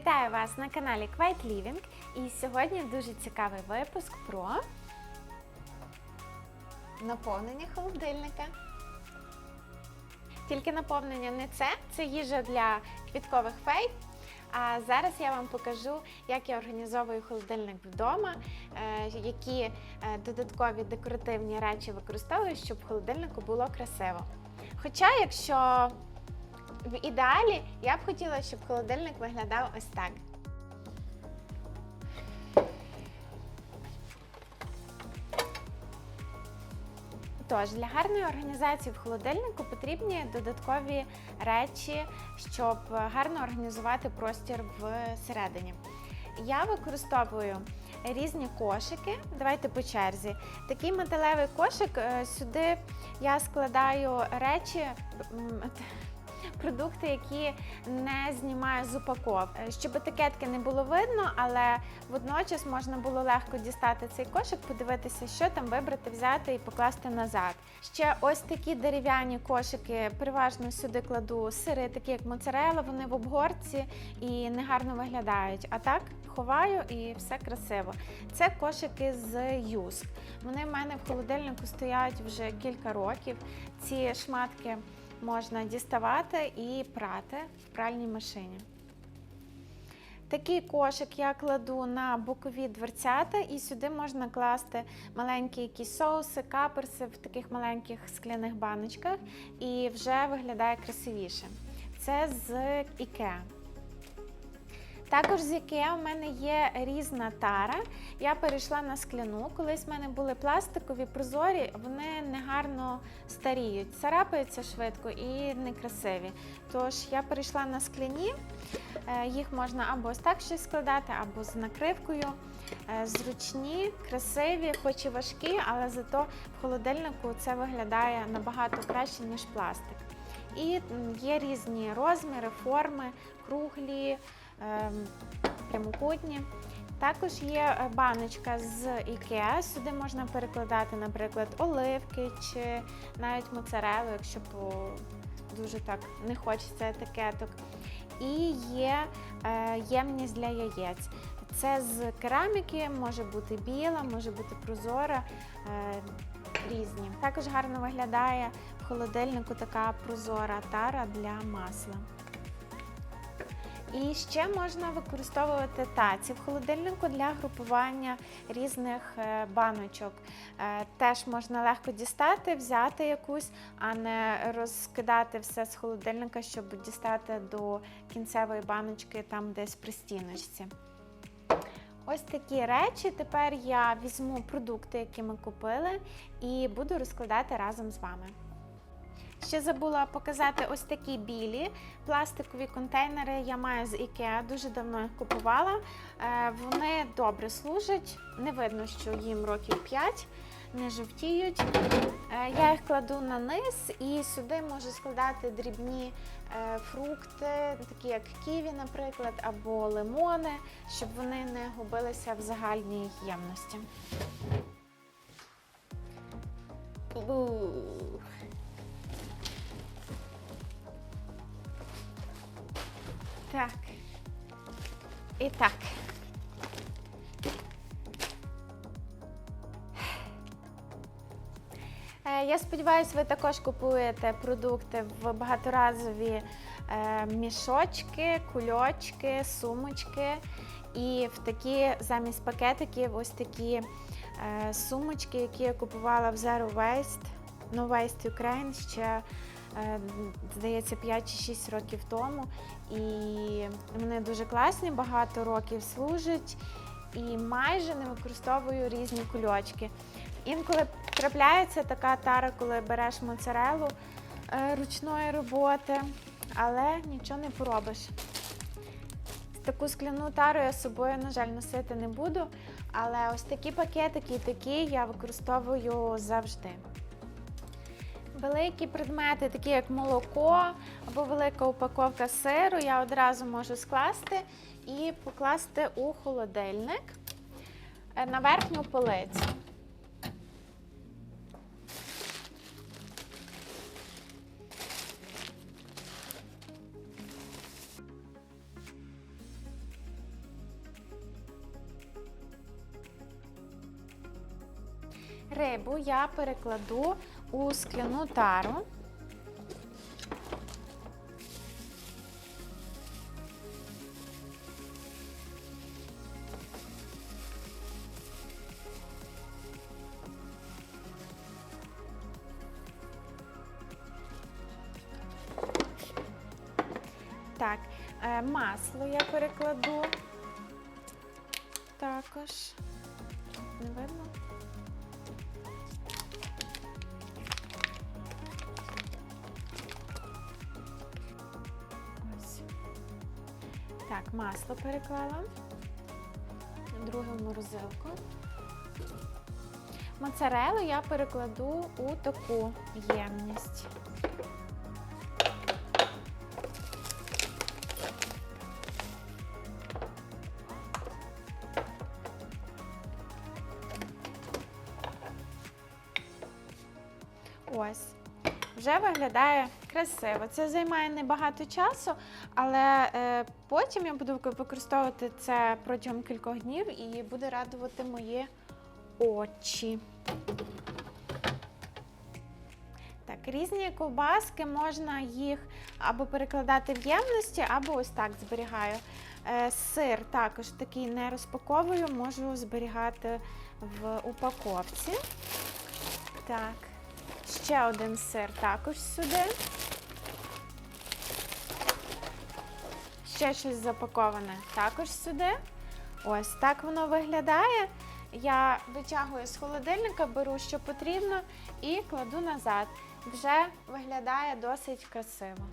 Вітаю вас на каналі Quiet Living. І сьогодні дуже цікавий випуск про наповнення холодильника. Тільки наповнення не це, це їжа для квіткових фей. А зараз я вам покажу, як я організовую холодильник вдома, е, які е, додаткові декоративні речі використовую, щоб в холодильнику було красиво. Хоча, якщо в ідеалі я б хотіла, щоб холодильник виглядав ось так. Тож для гарної організації в холодильнику потрібні додаткові речі, щоб гарно організувати простір всередині. Я використовую різні кошики. Давайте по черзі. Такий металевий кошик. е, Сюди я складаю речі. Продукти, які не знімаю з упаковки, Е, щоб етикетки не було видно, але водночас можна було легко дістати цей кошик, подивитися, що там вибрати, взяти і покласти назад. Ще ось такі дерев'яні кошики, переважно сюди кладу сири, такі як моцарела, вони в обгорці і негарно виглядають. А так ховаю і все красиво. Це кошики з юск. Вони в мене в холодильнику стоять вже кілька років. Ці шматки можна діставати і прати в пральній машині. Такий кошик я кладу на бокові дверцята, і сюди можна класти маленькі якісь соуси, каперси в таких маленьких скляних баночках, і вже виглядає красивіше. Це з IKEA. Також з IKEA у мене є різна тара. Я перейшла на скляну. Колись в мене були пластикові, прозорі, вони негарно старіють, царапаються швидко і некрасиві. Тож я перейшла на скляні, Е, їх можна або ось так щось складати, або з накривкою. Е, Зручні, красиві, хоч і важкі, але зато в холодильнику це виглядає набагато краще, ніж пластик. І є різні розміри, форми, круглі, прямокутні. Також є е, баночка з IKEA. Сюди можна перекладати, наприклад, оливки чи навіть моцарелу, якщо дуже так не хочеться етикеток. І є е, ємність для яєць. Це з кераміки, може бути біла, може бути прозора, е, різні. Також гарно виглядає в холодильнику така прозора тара для масла. І ще можна використовувати таці в холодильнику для групування різних е, баночок. Е, Теж можна легко дістати, взяти якусь, а не розкидати все з холодильника, щоб дістати до кінцевої баночки там десь при стіночці. Ось такі речі. Тепер я візьму продукти, які ми купили, і буду розкладати разом з вами. Ще забула показати ось такі білі пластикові контейнери. Я маю з IKEA, дуже давно їх купувала. Е, Вони добре служать, не видно, що їм років 5, не жовтіють. Е, Я їх кладу на низ і сюди можу складати дрібні е, фрукти, такі як ківі, наприклад, або лимони, щоб вони не губилися в загальній ємності. Так. І так. Е, Я сподіваюся, ви також купуєте продукти в багаторазові е, мішочки, кульочки, сумочки. І в такі замість пакетиків ось такі е, сумочки, які я купувала в Zero Waste, No Waste Ukraine ще, здається, 5 чи 6 років тому. І вони дуже класні, багато років служать і майже не використовую різні кульочки. Інколи трапляється така тара, коли береш моцарелу е, ручної роботи, але нічого не поробиш. Таку скляну тару я з собою, на жаль, носити не буду, але ось такі пакетики і такі я використовую завжди. Великі предмети, такі як молоко або велика упаковка сиру, я одразу можу скласти і покласти у холодильник е, на верхню полицю. Рибу я перекладу у скляну тару. Так, е, масло я перекладу. Також. Не видно? Так, масло переклала. Другу морозилку. Моцарелу я перекладу у таку ємність. Ось. Вже виглядає красиво. Це займає небагато часу, але е, потім я буду використовувати це протягом кількох днів і буде радувати мої очі. Так, різні ковбаски, можна їх або перекладати в ємності, або ось так зберігаю. Е, сир також такий не розпаковую, можу зберігати в упаковці. Так. Ще один сир також сюди. Ще щось запаковане також сюди. Ось так воно виглядає. Я витягую з холодильника, беру, що потрібно, і кладу назад. Вже виглядає досить красиво.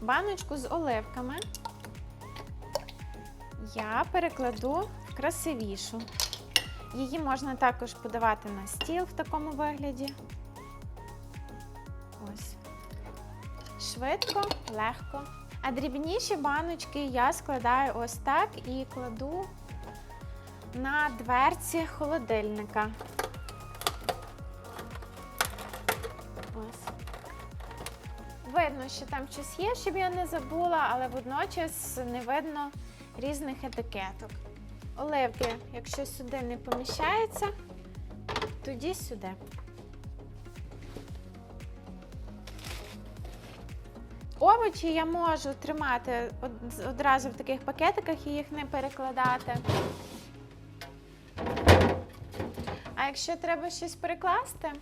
Баночку з оливками я перекладу в красивішу. Її можна також подавати на стіл в такому вигляді. Ось. Швидко, легко. А дрібніші баночки я складаю ось так і кладу на дверці холодильника. Ось. Видно, що там щось є, щоб я не забула, але водночас не видно різних етикеток. Оливки, якщо сюди не поміщається, тоді сюди. Овочі я можу тримати одразу в таких пакетиках і їх не перекладати. А якщо треба щось перекласти,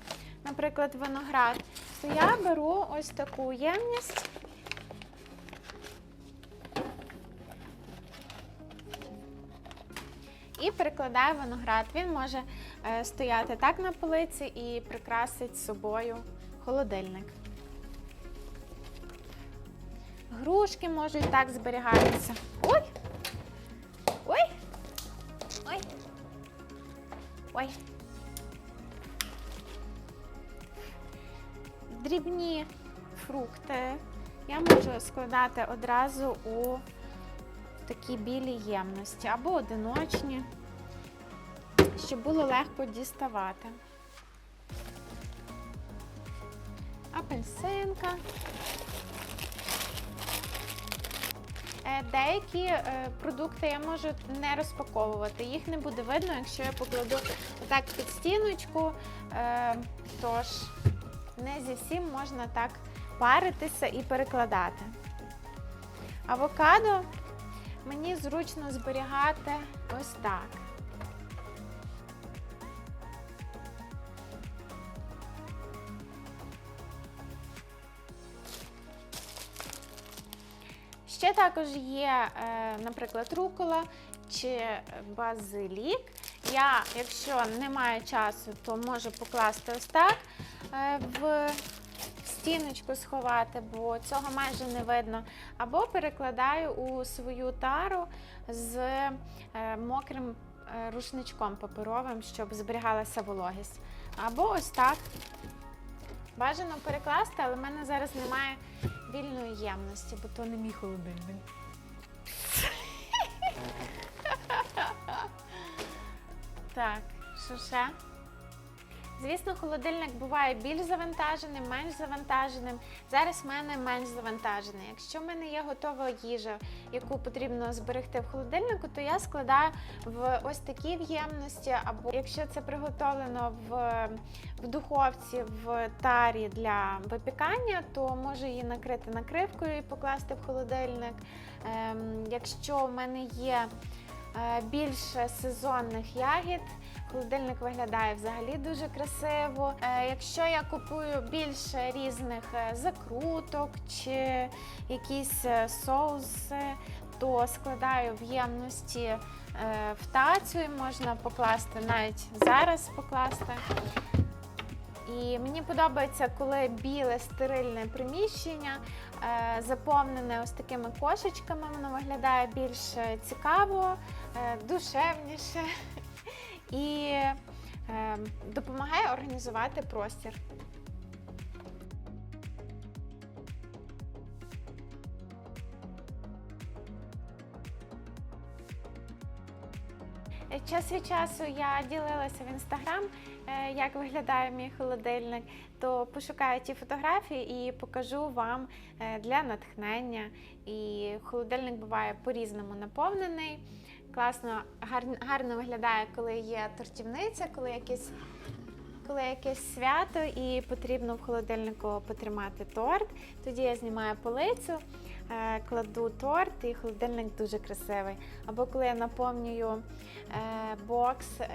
наприклад, виноград, то я беру ось таку ємність. І перекладаю виноград. Він може е, стояти так на полиці і прикрасить собою холодильник. Грушки можуть так зберігатися. Ой! Ой! Ой! Ой! Дрібні фрукти я можу складати одразу у такі білі ємності або одиночні, щоб було легко діставати. Апельсинка. Е, Деякі е, продукти я можу не розпаковувати, їх не буде видно, якщо я покладу отак під стіночку. Е, Тож не зі всім можна так паритися і перекладати. Авокадо мені зручно зберігати ось так. Ще також є, е, наприклад, рукола чи базилік. Я, якщо немає часу, то можу покласти ось так е, в стіночку сховати, бо цього майже не видно. Або перекладаю у свою тару з е, мокрим е, рушничком паперовим, щоб зберігалася вологість. Або ось так. Бажано перекласти, але в мене зараз немає вільної ємності, бо то не мій холодильник. Так, Звісно, холодильник буває більш завантаженим, менш завантаженим. Зараз в мене менш завантажений. Якщо в мене є готова їжа, яку потрібно зберегти в холодильнику, то я складаю в ось такі в'ємності, або якщо це приготовлено в, в духовці в тарі для випікання, то можу її накрити накривкою і покласти в холодильник. Ем, якщо в мене є більше сезонних ягід, Холодильник виглядає взагалі дуже красиво. Е, якщо я купую більше різних е, закруток чи якісь е, соуси, то складаю в ємності е, в тацю і можна покласти навіть зараз покласти. І мені подобається, коли біле стерильне приміщення е, заповнене ось такими кошечками, воно виглядає більш е, цікаво, е, душевніше і допомагає організувати простір. Час від часу я ділилася в інстаграм, е, як виглядає мій холодильник, то пошукаю ті фотографії і покажу вам е, для натхнення. І холодильник буває по-різному наповнений. Класно, гарно, виглядає, коли є тортівниця, коли якесь, коли якесь свято і потрібно в холодильнику потримати торт. Тоді я знімаю полицю, кладу торт, і холодильник дуже красивий. Або коли я наповнюю е, бокс е,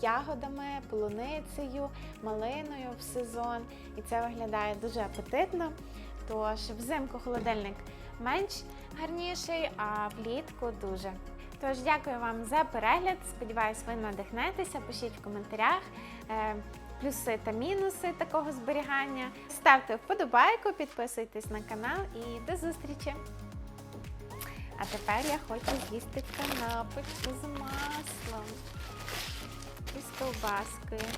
ягодами, полуницею, малиною в сезон, і це виглядає дуже апетитно. Тож взимку холодильник менш гарніший, а влітку дуже. Тож дякую вам за перегляд. Сподіваюсь, ви надихнетеся. Пишіть в коментарях е, плюси та мінуси такого зберігання. Ставте вподобайку, підписуйтесь на канал і до зустрічі! А тепер я хочу з'їсти канапочку з маслом і з ковбаскою.